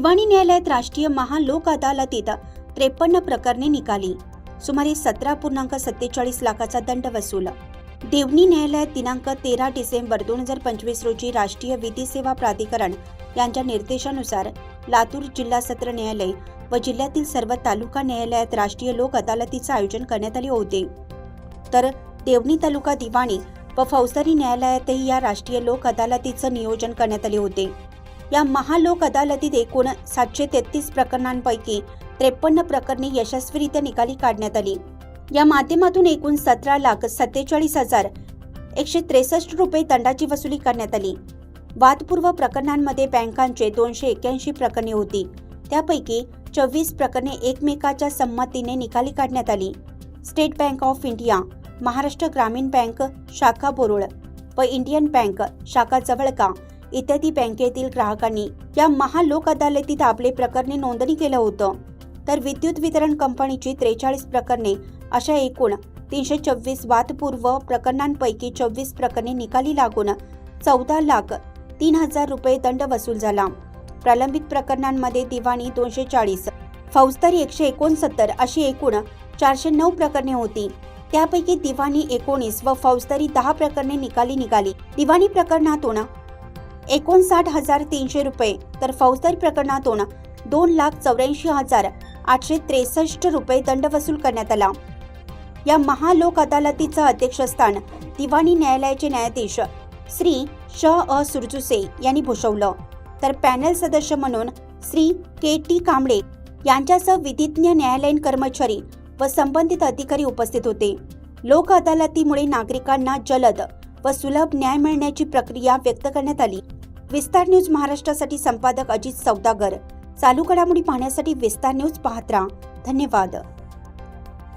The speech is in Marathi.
दिवाणी न्यायालयात राष्ट्रीय महालोक अदालतीत त्रेपन्न प्रकरणे निकाली. सुमारे सतरा पूर्णांक सत्तेचाळीस लाखाचा दंड वसूल. देवणी न्यायालयात दिनांक तेरा डिसेंबर दोन हजार पंचवीस रोजी राष्ट्रीय विधी सेवा प्राधिकरण यांच्या निर्देशानुसार लातूर जिल्हा सत्र न्यायालय व जिल्ह्यातील सर्व तालुका न्यायालयात राष्ट्रीय लोक अदालतीचे आयोजन करण्यात आले होते. तर देवणी तालुका दिवाणी व फौजदारी न्यायालयातही या राष्ट्रीय लोक अदालतीचं नियोजन करण्यात आले होते. या महालोक अदालतीत एकूण सातशे तेहतीस प्रकरणांपैकी त्रेपन्न प्रकरणे यशस्वीरित्या निकाली काढण्यात आली. या माध्यमातून एकूण सतरा लाख सत्तेचाळीस हजार एकशे त्रेसष्ट रुपये दंडाची वसुली करण्यात आली. वादपूर्व प्रकरणांमध्ये बँकांचे दोनशे एक्याऐंशी प्रकरणे होती. त्यापैकी चोवीस प्रकरणे एकमेकाच्या संमतीने निकाली काढण्यात आली. State Bank of India Maharashtra Gramin bank शाखा बोरुळ व इंडियन बँक शाखा जवळका इत्यादी बँकेतील ग्राहकांनी या महालोक अदालतीत आपले प्रकरणे नोंदणी केलं होतं. तर विद्युत वितरण कंपनीची त्रेचाळीस प्रकरणे अशा एकूण तीनशे चोवीस वादपूर्व प्रकरणांपैकी चोवीस प्रकरणे निकाली लागून चौदा लाख तीन हजार रुपये दंड वसूल झाला. प्रलंबित प्रकरणांमध्ये दिवाणी दोनशे चाळीस फौजदारी एकशे एकोणसत्तर अशी एकूण चारशे नऊ प्रकरणे होती. त्यापैकी दिवाणी एकोणीस व फौजदारी दहा प्रकरणे निकाली निघाली. दिवाणी प्रकरणातून एकोणसाठ हजार तीनशे रुपये तर फौजदारी प्रकरणातून दोन लाख चौऱ्याऐंशी हजार आठशे त्रेसष्ट रुपये दंड वसूल करण्यात आला. या महालोक अदालतीचं अध्यक्षस्थान दिवाणी न्यायालयाचे न्यायाधीश श्री श अ सुरजुसे यांनी भूषवलं. तर पॅनल सदस्य म्हणून श्री के टी कांबळे यांच्यासह विधिज्ञ न्यायालयीन कर्मचारी व संबंधित अधिकारी उपस्थित होते. लोक अदालतीमुळे नागरिकांना जलद व सुलभ न्याय मिळण्याची प्रक्रिया व्यक्त करण्यात आली. विस्तार न्यूज महाराष्ट्रासाठी संपादक अजित सौदागर. चालू घडामोडी पाहण्यासाठी विस्तार न्यूज पाहत राहा. धन्यवाद.